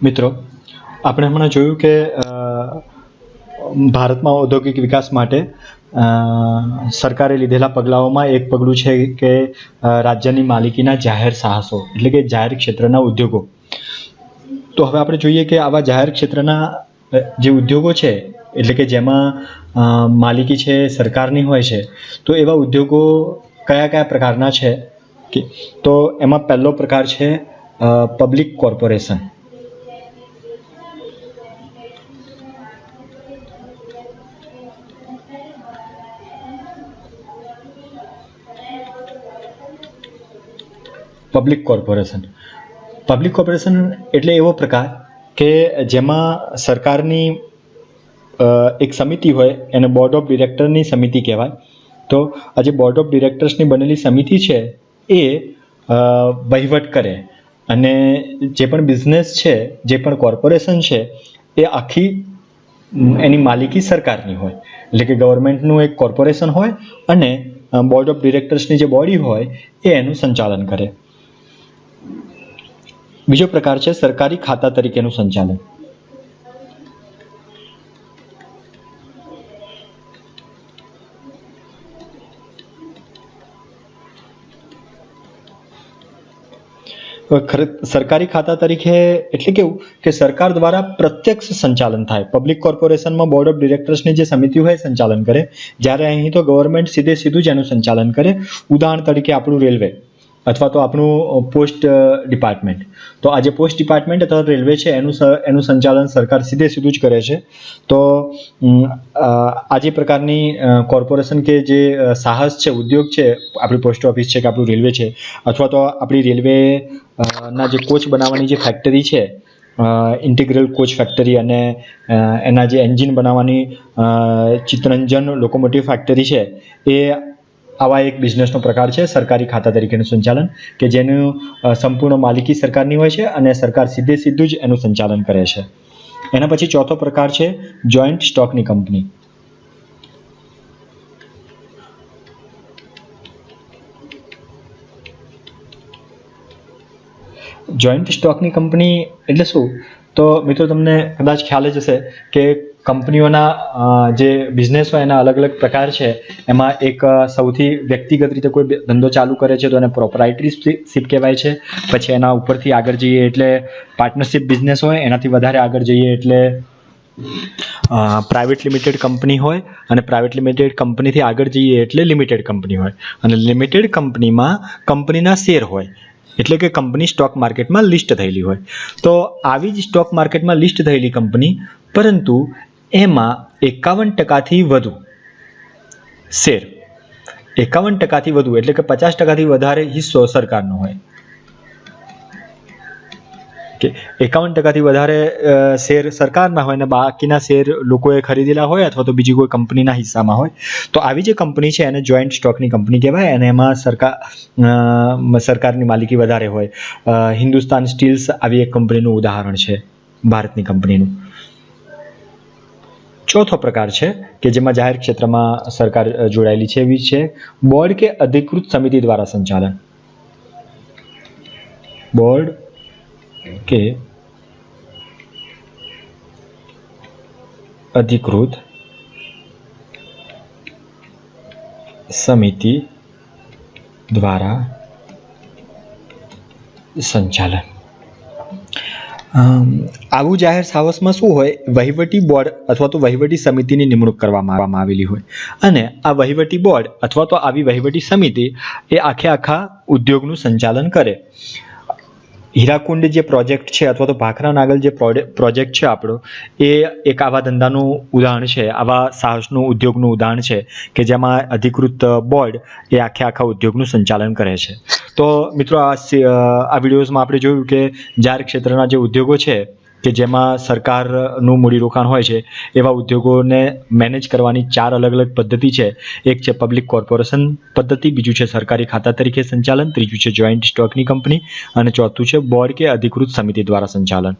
મિત્રો, આપણે હમણાં જોયું કે ભારતમાં ઔદ્યોગિક વિકાસ માટે સરકારે લીધેલા પગલાઓમાં એક પગલું છે કે રાજ્યની માલિકીના જાહેર સાહસો, એટલે કે જાહેર ક્ષેત્રના ઉદ્યોગો. તો હવે આપણે જોઈએ કે આવા જાહેર ક્ષેત્રના જે ઉદ્યોગો છે, એટલે કે જેમાં માલિકી છે, સરકારની હોય છે, તો એવા ઉદ્યોગો કયા કયા પ્રકારના છે? કે, તો એમાં પહેલો પ્રકાર છે public corporation. Public corporation public corporation એટલે એવો પ્રકાર કે જેમાં સરકારની એક સમિતિ હોય, એને બોર્ડ ઓફ ડિરેક્ટરની સમિતિ કહેવાય. તો આ જે બોર્ડ ઓફ ડિરેક્ટર્સની બનેલી સમિતિ છે, એ વહીવટ કરે. અને જે પણ બિઝનેસ છે, જે પણ કોર્પોરેશન છે, એ આખી એની માલિકી સરકારની હોય. એટલે કે ગવર્મેન્ટનું એક કોર્પોરેશન હોય અને બોર્ડ ઓફ ડિરેક્ટર્સની જે બોડી હોય, એ એનું સંચાલન કરે. બીજો પ્રકાર છે સરકારી ખાતા તરીકેનું સંચાલન. ખર- સરકારી ખાતા તરીકે એટલે કેવું કે સરકાર દ્વારા પ્રત્યક્ષ સંચાલન થાય. પબ્લિક કોર્પોરેશનમાં બોર્ડ ઓફ ડિરેક્ટર્સની જે સમિતિ હોય એ સંચાલન કરે. જ્યારે અહીં તો ગવર્મેન્ટ સીધે સીધું જ એનું સંચાલન કરે. ઉદાહરણ તરીકે આપણું રેલવે અથવા તો આપણું પોસ્ટ ડિપાર્ટમેન્ટ. તો આ જે પોસ્ટ ડિપાર્ટમેન્ટ અથવા રેલવે છે, એનું એનું સંચાલન સરકાર સીધે સીધું જ કરે છે. તો આ જે પ્રકારની કોર્પોરેશન કે જે સાહસ છે, ઉદ્યોગ છે, આપણી પોસ્ટ ઓફિસ છે કે આપણું રેલવે છે, અથવા તો આપણી રેલવે ના જે કોચ બનાવવાની જે ફેક્ટરી છે ઇન્ટિગ્રલ કોચ ફેક્ટરી અને એના જે એન્જિન બનાવવાની ચિત્તરંજન લોકોમોટિવ ફેક્ટરી છે, એ આવા એક બિઝનેસનો પ્રકાર છે, સરકારી ખાતા તરીકેનું સંચાલન, કે જેનું સંપૂર્ણ માલિકી સરકારની હોય છે અને સરકાર સીધે સીધું જ એનું સંચાલન કરે છે. એના પછી ચોથો પ્રકાર છે જોઈન્ટ સ્ટોકની કંપની જોઈન્ટ સ્ટોકની કંપની એટલે શું? તો મિત્રો, તમને કદાચ ખ્યાલ જ હશે કે કંપનીઓના જે બિઝનેસ હોય એના અલગ અલગ પ્રકાર છે, એમાં એક સૌથી વ્યક્તિગત રીતે કોઈ ધંધો ચાલુ કરે છે તો એને પ્રોપરાઇટરીશીપ કહેવાય છે. પછી એના ઉપરથી આગળ જઈએ એટલે પાર્ટનરશિપ બિઝનેસ હોય, એનાથી વધારે આગળ જઈએ એટલે પ્રાઇવેટ લિમિટેડ કંપની હોય અને પ્રાઇવેટ લિમિટેડ કંપનીથી આગળ જઈએ એટલે લિમિટેડ કંપની હોય. અને લિમિટેડ કંપનીમાં કંપનીના શેર હોય, એટલે કે કંપની સ્ટોક માર્કેટમાં લિસ્ટ થયેલી હોય. તો આવી જ સ્ટોક માર્કેટમાં લિસ્ટ થયેલી કંપની પરંતુ એમાં એકાવન ટકાથી વધુ. શેર. એકાવન ટકાથી વધુ એટલે કે પચાસ ટકાથી વધારે હિસ્સો સરકારનો હોય. કે એકાવન ટકાથી વધારે શેર સરકારના હોય ને બાકીના શેર લોકોએ ખરીદેલા હોય અથવા તો બીજી કોઈ કંપનીના હિસ્સામાં હોય, તો આવી જે કંપની છે એને જોઈન્ટ સ્ટોકની કંપની કહેવાય અને એમાં સરકાર સરકારની માલિકી વધારે હોય. હિન્દુસ્તાન સ્ટીલ્સ આવી એક કંપનીનું ઉદાહરણ છે, ભારતની કંપનીનું. ચોથો પ્રકાર છે કે જેમાં જાહેર ક્ષેત્રમાં સરકાર જોડાયેલી છે એવી છે. બોર્ડ કે અધિકૃત સમિતિ દ્વારા સંચાલન? બોર્ડ કે અધિકૃત સમિતિ દ્વારા સંચાલન? આવું જાહેર સાહસમાં શું હોય? વહીવટી બોર્ડ અથવા તો વહીવટી સમિતિની નિમણૂક કરવામાં આવેલી હોય. અને આ વહીવટી બોર્ડ અથવા તો આવી વહીવટી સમિતિ એ આખે આખા ઉદ્યોગનું સંચાલન કરે. હીરાકુંડ જે પ્રોજેક્ટ છે અથવા તો ભાખરા નાગલ જે પ્રોજેક્ટ છે આપણો, એ એક આવા ધંધાનું ઉદાહરણ છે, આવા સાહસનું ઉદ્યોગનું ઉદાહરણ છે કે જેમાં અધિકૃત બોર્ડ એ આખે આખા ઉદ્યોગનું સંચાલન કરે છે. તો મિત્રો આ આ વિડીયોઝમાં આપણે જોયું કે જાહેર ક્ષેત્રના જે ઉદ્યોગો છે કે જેમાં સરકારનું મૂડીરોકાણ હોય છે, એવા ઉદ્યોગોને મેનેજ કરવાની ચાર અલગ અલગ પદ્ધતિ છે. એક છે પબ્લિક કોર્પોરેશન પદ્ધતિ, બીજું છે સરકારી ખાતા તરીકે સંચાલન, ત્રીજું છે જોઈન્ટ સ્ટોકની કંપની અને ચોથું છે બોર્ડ કે અધિકૃત સમિતિ દ્વારા સંચાલન.